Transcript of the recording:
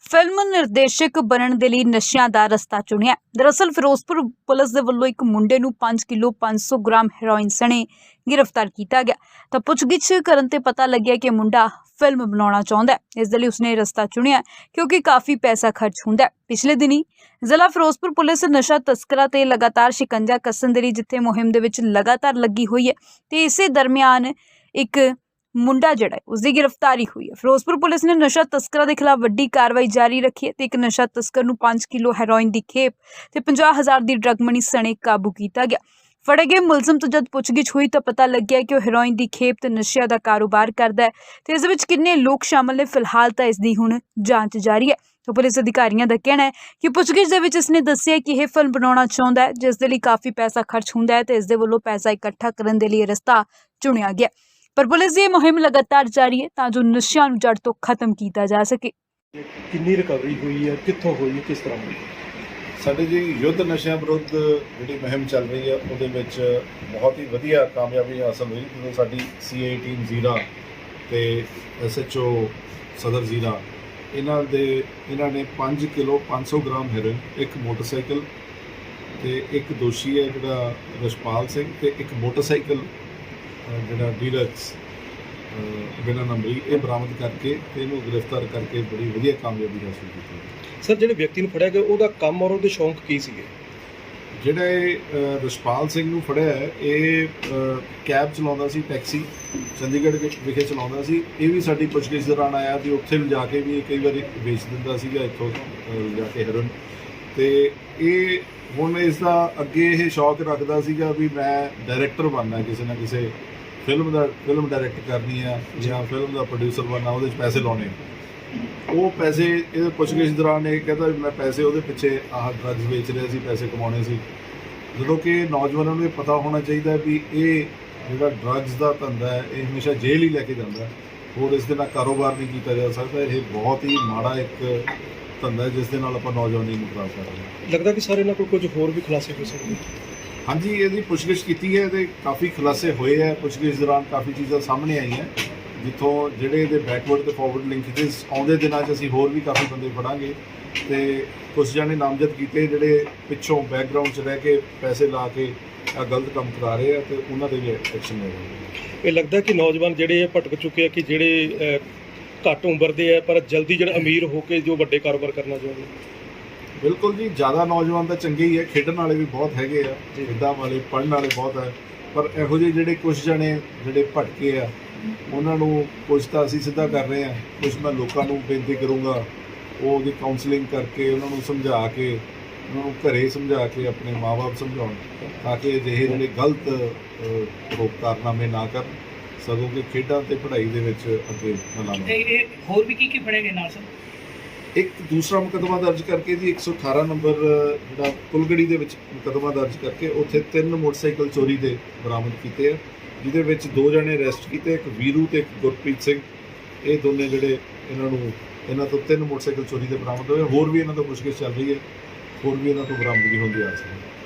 Film ਨਿਰਦੇਸ਼ਕ ਬਣਨ ਦੇ ਲਈ ਨਸ਼ਿਆਂ ਦਾ ਰਸਤਾ ਚੁਣਿਆ। ਦਰਅਸਲ ਫਿਰੋਜ਼ਪੁਰ ਪੁਲਿਸ ਦੇ ਵੱਲੋਂ ਇੱਕ ਮੁੰਡੇ ਨੂੰ 5 ਕਿਲੋ 500 ਗ੍ਰਾਮ ਹੈਰੋਇਨ ਸਣੇ ਗ੍ਰਿਫਤਾਰ ਕੀਤਾ ਗਿਆ। ਤਾਂ ਪੁੱਛਗਿੱਛ ਕਰਨ ਤੇ ਪਤਾ ਲੱਗਿਆ ਕਿ ਮੁੰਡਾ ਫਿਲਮ ਬਣਾਉਣਾ ਚਾਹੁੰਦਾ ਹੈ। ਇਸ ਦੇ ਲਈ ਉਸਨੇ ਰਸਤਾ ਚੁਣਿਆ ਕਿਉਂਕਿ ਕਾਫੀ ਪੈਸਾ ਖਰਚ ਹੁੰਦਾ ਹੈ। ਪਿਛਲੇ ਦਿਨੀ ਜ਼ਿਲ੍ਹਾ ਫਿਰੋਜ਼ਪੁਰ ਪੁਲਿਸ ਨਸ਼ਾ ਤਸਕਰਾਂ ਤੇ ਲਗਾਤਾਰ ਸ਼ਿਕੰਜਾ ਕੱਸਣ ਦੇ ਲਈ ਜਿੱਥੇ ਮੁਹਿੰਮ ਦੇ ਵਿੱਚ ਲਗਾਤਾਰ ਲੱਗੀ ਹੋਈ ਹੈ ਤੇ ਇਸੇ ਦਰਮਿਆਨ ਇੱਕ ਮੁੰਡਾ ਜਿਹੜਾ ਹੈ ਉਸ ਦੀ ਗ੍ਰਿਫਤਾਰੀ ਹੋਈ ਹੈ। ਫਿਰੋਜ਼ਪੁਰ ਪੁਲਿਸ ਨੇ ਨਸ਼ਾ ਤਸਕਰਾਂ ਦੇ ਖਿਲਾਫ ਵੱਡੀ ਕਾਰਵਾਈ ਜਾਰੀ ਰੱਖੀ ਹੈ ਤੇ ਇੱਕ ਨਸ਼ਾ ਤਸਕਰ ਨੂੰ 5 ਕਿਲੋ ਹੈਰੋਇਨ ਦੀ ਖੇਪ ਤੇ 50000 ਦੀ ਡਰੱਗ ਮਨੀ ਸਣੇ ਕਾਬੂ ਕੀਤਾ ਗਿਆ। ਫੜੇ ਗਏ ਮੁਲਜ਼ਮ ਤੋਂ ਜਦ ਪੁੱਛਗਿੱਛ ਹੋਈ ਤਾਂ ਪਤਾ ਲੱਗਿਆ ਕਿ ਉਹ ਹੈਰੋਇਨ ਦੀ ਖੇਪ ਤੇ ਨਸ਼ਿਆਂ ਦਾ ਕਾਰੋਬਾਰ ਕਰਦਾ ਹੈ ਤੇ ਇਸ ਵਿੱਚ ਕਿੰਨੇ ਲੋਕ ਸ਼ਾਮਲ ਨੇ, ਫਿਲਹਾਲ ਤਾਂ ਇਸ ਦੀ ਹੁਣ ਜਾਂਚ ਜਾਰੀ ਹੈ। ਤਾਂ ਪੁਲਿਸ ਅਧਿਕਾਰੀਆਂ ਦਾ ਕਹਿਣਾ ਹੈ ਕਿ ਪੁੱਛਗਿੱਛ ਦੇ ਵਿੱਚ ਇਸਨੇ ਦੱਸਿਆ ਕਿ ਇਹ ਫਿਲਮ ਬਣਾਉਣਾ ਚਾਹੁੰਦਾ ਹੈ, ਜਿਸ ਦੇ ਲਈ ਕਾਫੀ ਪੈਸਾ ਖਰਚ ਹੁੰਦਾ ਹੈ ਤੇ ਇਸ ਦੇ ਵੱਲੋਂ ਪੈਸਾ ਇਕੱਠਾ ਕਰਨ ਦੇ ਲਈ ਰਸਤਾ ਚੁਣਿਆ ਗਿਆ ਪਰ ਪੁਲਿਸ ਦੀ ਇਹ ਮੁਹਿੰਮ ਲਗਾਤਾਰ ਜਾਰੀ ਹੈ ਤਾਂ ਜੋ ਨਸ਼ਿਆਂ ਨੂੰ ਜੜ ਤੋਂ ਖਤਮ ਕੀਤਾ ਜਾ ਸਕੇ। ਕਿੰਨੀ ਰਿਕਵਰੀ ਹੋਈ ਹੈ? ਕਿੱਥੋਂ ਹੋਈ ਹੈ? ਕਿਸ ਤਰ੍ਹਾਂ ਹੋਈ ਸਾਡੇ ਜੀ ਯੁੱਧ ਨਸ਼ਿਆਂ ਵਿਰੁੱਧ ਜਿਹੜੀ ਮੁਹਿੰਮ ਚੱਲ ਰਹੀ ਹੈ ਉਹਦੇ ਵਿੱਚ ਬਹੁਤ ਹੀ ਵਧੀਆ ਕਾਮਯਾਬੀ ਹਾਸਲ ਹੋਈ। ਜਦੋਂ ਸਾਡੀ ਸੀਏ ਟੀਮ ਜ਼ੀਰਾ ਤੇ ਐਸਐਚਓ ਸਦਰ ਜ਼ੀਰਾ ਇਹਨਾਂ ਦੇ ਇਹਨਾਂ ਨੇ 5 ਕਿਲੋ 500 ਗ੍ਰਾਮ ਹੈਰੋਇਨ ਇੱਕ ਮੋਟਰਸਾਈਕਲ ਤੇ ਇੱਕ ਦੋਸ਼ੀ ਹੈ ਜਿਹੜਾ ਰਸ਼ਪਾਲ ਸਿੰਘ ਤੇ ਇੱਕ ਮੋਟਰਸਾਈਕਲ ਜਿਹੜਾ ਡੀਲਕਸ ਬਿਨਾਂ ਨੰਬਰੀ ਇਹ ਬਰਾਮਦ ਕਰਕੇ ਤੇ ਇਹਨੂੰ ਗ੍ਰਿਫਤਾਰ ਕਰਕੇ ਬੜੀ ਵਧੀਆ ਕਾਮਯਾਬੀ ਹਾਸਲ ਕੀਤੀ ਸਰ ਜਿਹੜੇ ਵਿਅਕਤੀ ਨੂੰ ਫੜਿਆ ਗਿਆ ਉਹਦਾ ਕੰਮ ਔਰ ਉਹਦੇ ਸ਼ੌਂਕ ਕੀ ਸੀਗੇ? ਜਿਹੜਾ ਇਹ ਰਸ਼ਪਾਲ ਸਿੰਘ ਨੂੰ ਫੜਿਆ ਹੈ ਇਹ ਕੈਬ ਚਲਾਉਂਦਾ ਸੀ ਟੈਕਸੀ ਚੰਡੀਗੜ੍ਹ ਵਿੱਚ ਵਿਖੇ ਚਲਾਉਂਦਾ ਸੀ। ਇਹ ਵੀ ਸਾਡੀ ਪੁੱਛਗਿੱਛ ਦੌਰਾਨ ਆਇਆ ਵੀ ਉੱਥੇ ਲਿਜਾ ਕੇ ਵੀ ਇਹ ਕਈ ਵਾਰੀ ਵੇਚ ਦਿੰਦਾ ਸੀਗਾ ਇੱਥੋਂ ਲਿਜਾ ਕੇ ਹੈਰੋਇਨ ਤੇ ਇਹ ਹੁਣ ਇਸ ਦਾ ਅੱਗੇ ਇਹ ਸ਼ੌਕ ਰੱਖਦਾ ਸੀਗਾ ਵੀ ਮੈਂ ਡਾਇਰੈਕਟਰ ਬਣਨਾ ਕਿਸੇ ਨਾ ਕਿਸੇ ਫਿਲਮ ਦਾ ਫਿਲਮ ਡਾਇਰੈਕਟ ਕਰਨੀ ਆ ਜਾਂ ਫਿਲਮ ਦਾ ਪ੍ਰੋਡਿਊਸਰ ਬਣਨਾ, ਉਹਦੇ 'ਚ ਪੈਸੇ ਲਾਉਣੇ ਉਹ ਪੈਸੇ ਇਹਦੇ ਪੁੱਛਗਿੱਛ ਦੌਰਾਨ ਇਹ ਕਹਿੰਦਾ ਵੀ ਮੈਂ ਪੈਸੇ ਉਹਦੇ ਪਿੱਛੇ ਆਹ ਡਰੱਗਸ ਵੇਚ ਰਿਹਾ ਸੀ, ਪੈਸੇ ਕਮਾਉਣੇ ਸੀ। ਜਦੋਂ ਕਿ ਨੌਜਵਾਨਾਂ ਨੂੰ ਇਹ ਪਤਾ ਹੋਣਾ ਚਾਹੀਦਾ ਵੀ ਇਹ ਜਿਹੜਾ ਡਰੱਗਸ ਦਾ ਧੰਦਾ ਹੈ, ਇਹ ਹਮੇਸ਼ਾ ਜੇਲ੍ਹ ਹੀ ਲੈ ਕੇ ਜਾਂਦਾ ਹੋਰ ਇਸ ਦੇ ਨਾਲ ਕਾਰੋਬਾਰ ਨਹੀਂ ਕੀਤਾ ਜਾ ਸਕਦਾ। ਇਹ ਬਹੁਤ ਹੀ ਮਾੜਾ ਇੱਕ ਧੰਦਾ ਜਿਸ ਦੇ ਨਾਲ ਆਪਾਂ ਨੌਜਵਾਨੀ ਨੂੰ ਖਰਾਬ ਕਰ ਰਹੇ ਹਾਂ। ਲੱਗਦਾ ਕਿ ਸਰ ਨਾਲ ਕੋਲ ਕੁਝ ਹੋਰ ਵੀ ਖੁਲਾਸੇ ਹੋ ਸਕਦੇ ਹਾਂਜੀ, ਇਹਦੀ ਪੁੱਛਗਿੱਛ ਕੀਤੀ ਹੈ ਤੇ ਕਾਫੀ ਖੁਲਾਸੇ ਹੋਏ ਹੈ। ਪੁੱਛਗਿੱਛ ਦੌਰਾਨ ਕਾਫੀ ਚੀਜ਼ਾਂ ਸਾਹਮਣੇ ਆਈਆਂ। ਜਿੱਥੋਂ ਜਿਹੜੇ ਇਹਦੇ ਬੈਕਵਰਡ ਤੇ ਫਾਰਵਰਡ ਲਿੰਕੇजेस ਆਉਂਦੇ ਦਿਨਾਂ 'ਚ ਅਸੀਂ ਹੋਰ ਵੀ ਕਾਫੀ ਬੰਦੇ ਫੜਾਂਗੇ। ਤੇ ਕੁਝ ਜਾਣੇ ਨਾਮਜ਼ਦ ਕੀਤੇ ਜਿਹੜੇ ਪਿੱਛੋਂ ਬੈਕਗ੍ਰਾਉਂਡ 'ਚ ਰਹਿ ਕੇ ਪੈਸੇ ਲਾ ਕੇ ਗਲਤ ਕੰਮ ਕਰਾ ਰਹੇ ਆ ਤੇ ਉਹਨਾਂ ਦੇ ਵੀ ਐਕਸ਼ਨ ਲਵਾਂਗੇ ਇਹ ਲੱਗਦਾ ਕਿ ਨੌਜਵਾਨ ਜਿਹੜੇ ਇਹ ਭਟਕ ਚੁੱਕੇ ਆ ਕਿ ਜਿਹੜੇ ਘੱਟ ਉਮਰ ਦੇ ਆ, ਪਰ ਜਲਦੀ ਜਿਹੜਾ ਅਮੀਰ ਹੋ ਕੇ ਜੋ ਵੱਡੇ ਕਾਰੋਬਾਰ ਕਰਨਾ ਚਾਹੁੰਦੇ ਬਿਲਕੁਲ ਜੀ ਜ਼ਿਆਦਾ ਨੌਜਵਾਨ ਤਾਂ ਚੰਗੇ ਹੀ ਹੈ ਖੇਡਣ ਵਾਲੇ ਵੀ ਬਹੁਤ ਹੈਗੇ ਆ ਖੇਡਾਂ ਵਾਲੇ ਪੜ੍ਹਨ ਵਾਲੇ ਬਹੁਤ ਹੈ ਪਰ ਇਹੋ ਜਿਹੇ ਜਿਹੜੇ ਕੁਝ ਜਣੇ ਜਿਹੜੇ ਭਟਕੇ ਆ ਉਹਨਾਂ ਨੂੰ ਕੁਝ ਤਾਂ ਅਸੀਂ ਸਿੱਧਾ ਕਰ ਰਹੇ ਆ ਕੁਝ ਮੈਂ ਲੋਕਾਂ ਨੂੰ ਬੇਨਤੀ ਕਰੂੰਗਾ ਉਹ ਉਹਦੀ ਕਾਉਂਸਲਿੰਗ ਕਰਕੇ ਉਹਨਾਂ ਨੂੰ ਸਮਝਾ ਕੇ ਉਹਨਾਂ ਨੂੰ ਘਰੇ ਸਮਝਾ ਕੇ ਆਪਣੇ ਮਾਪੇ ਸਮਝਾਉਣ ਤਾਂ ਕਿ ਅਜਿਹੇ ਜਿਹੜੇ ਗਲਤ ਅਹ, ਰੋਕ ਕਾਰਨਾਮੇ ਨਾ ਕਰਨ ਸਗੋਂ ਕਿ ਖੇਡਾਂ ਤੇ ਪੜ੍ਹਾਈ ਦੇ ਵਿੱਚ ਅੱਗੇ ਨਾ ਲਾਉਣ। ਇਹ ਹੋਰ ਵੀ ਕੀ ਕੀ ਗਿਆ ਨਾਲ ਸਰ? ਇੱਕ ਦੂਸਰਾ ਮੁਕੱਦਮਾ ਦਰਜ ਕਰਕੇ ਜੀ 118 ਨੰਬਰ, ਜਿਹੜਾ ਕੁਲਗੜੀ ਦੇ ਵਿੱਚ ਮੁਕੱਦਮਾ ਦਰਜ ਕਰਕੇ ਉੱਥੇ ਤਿੰਨ ਮੋਟਰਸਾਈਕਲ ਚੋਰੀ ਦੇ ਬਰਾਮਦ ਕੀਤੇ ਆ, ਜਿਹਦੇ ਵਿੱਚ ਦੋ ਜਣੇ ਅਰੈਸਟ ਕੀਤੇ, ਇੱਕ ਵੀਰੂ ਤੇ ਇੱਕ ਗੁਰਪ੍ਰੀਤ ਸਿੰਘ। ਇਹ ਦੋਨੇ ਜਿਹੜੇ ਇਹਨਾਂ ਨੂੰ, ਇਹਨਾਂ ਤੋਂ ਤਿੰਨ ਮੋਟਰਸਾਈਕਲ ਚੋਰੀ ਦੇ ਬਰਾਮਦ ਹੋਏ, ਹੋਰ ਵੀ ਇਹਨਾਂ ਤੋਂ ਪੁੱਛਗਿੱਛ ਚੱਲ ਰਹੀ ਹੈ, ਹੋਰ ਵੀ ਇਹਨਾਂ ਤੋਂ ਬਰਾਮਦਗੀ ਹੁੰਦੀ ਆ ਸਕਦੀ ਹੈ।